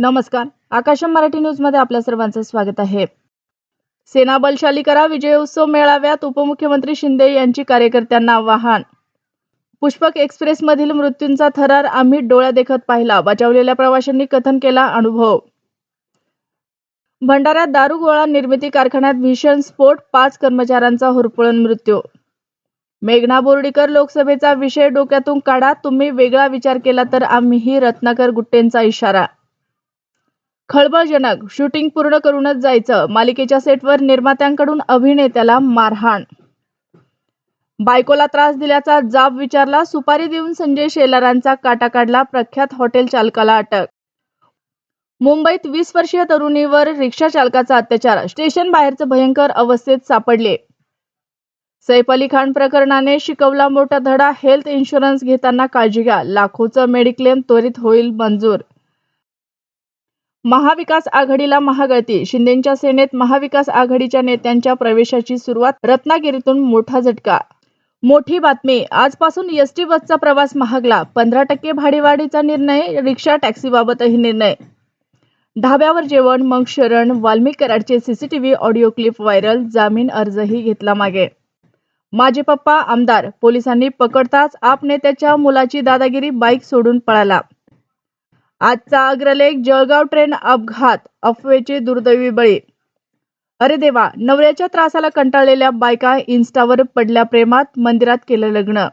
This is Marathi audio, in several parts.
नमस्कार. आकाशम मराठी न्यूजमध्ये आपल्या सर्वांचं स्वागत आहे. सेना बलशाली करा विजय उत्सव मेळाव्यात उपमुख्यमंत्री शिंदे यांची कार्यकर्त्यांना आवाहन. पुष्पक एक्सप्रेस मधील मृत्यूंचा थरार आम्ही डोळ्या देखत पाहिला बचावलेल्या प्रवाशांनी कथन केला अनुभव. भंडाऱ्यात दारू गोळा निर्मिती कारखान्यात भीषण स्फोट पाच कर्मचाऱ्यांचा होरपळून मृत्यू. मेघना बोर्डीकर लोकसभेचा विषय डोक्यातून काढा तुम्ही वेगळा विचार केला तर आम्हीही रत्नाकर गुट्टेंचा इशारा. खळबळजनक. शूटिंग पूर्ण करूनच जायचं. मालिकेच्या सेटवर निर्मात्यांकडून अभिनेत्याला मारहाण. बायकोला त्रास दिल्याचा जाब विचारला सुपारी देऊन संजय शेलारांचा काटा काढला प्रख्यात हॉटेल चालकाला अटक. मुंबईत वीस वर्षीय तरुणीवर रिक्षा चालकाचा अत्याचार. स्टेशन बाहेरचं भयंकर अवस्थेत सापडले. सैफ अली खान प्रकरणाने शिकवला मोठा धडा. हेल्थ इन्शुरन्स घेताना काळजी घ्या. लाखोचं मेडिक्लेम त्वरित होईल मंजूर. महाविकास आघाडीला महागळती. शिंदेच्या सेनेत महाविकास आघाडीच्या नेत्यांच्या प्रवेशाची सुरुवात रत्नागिरीतून मोठा झटका. मोठी बातमी आजपासून एसटी बसचा प्रवास महागला. पंधरा टक्के भाडेवाढीचा निर्णय रिक्षा टॅक्सीबाबतही निर्णय. ढाब्यावर जेवण मग शरण वाल्मिक कराडचे सीसीटीव्ही ऑडिओ क्लिप व्हायरल जामीन अर्जही घेतला मागे. माझे पप्पा आमदार पोलिसांनी पकडताच आप नेत्याच्या मुलाची दादागिरी बाईक सोडून पळाला. आजचा अग्रलेख जळगाव ट्रेन अपघात अफवेचे दुर्दैवी बळी. अरे देवा नवऱ्याच्या त्रासाला कंटाळलेल्या बायका इन्स्टावर पडल्या प्रेमात मंदिरात केलं लग्न.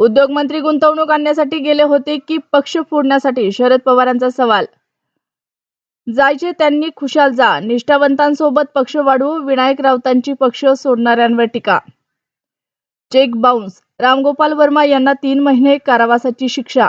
उद्योगमंत्री गुंतवणूक आणण्यासाठी गेले होते की पक्ष फोडण्यासाठी? शरद पवारांचा सवाल. जायचे त्यांनी खुशाल जा निष्ठावंतांसोबत पक्ष वाढवू विनायक राऊतांची पक्ष सोडणाऱ्यांवर टीका. चेक बाउन्स रामगोपाल वर्मा यांना तीन महिने कारावासाची शिक्षा.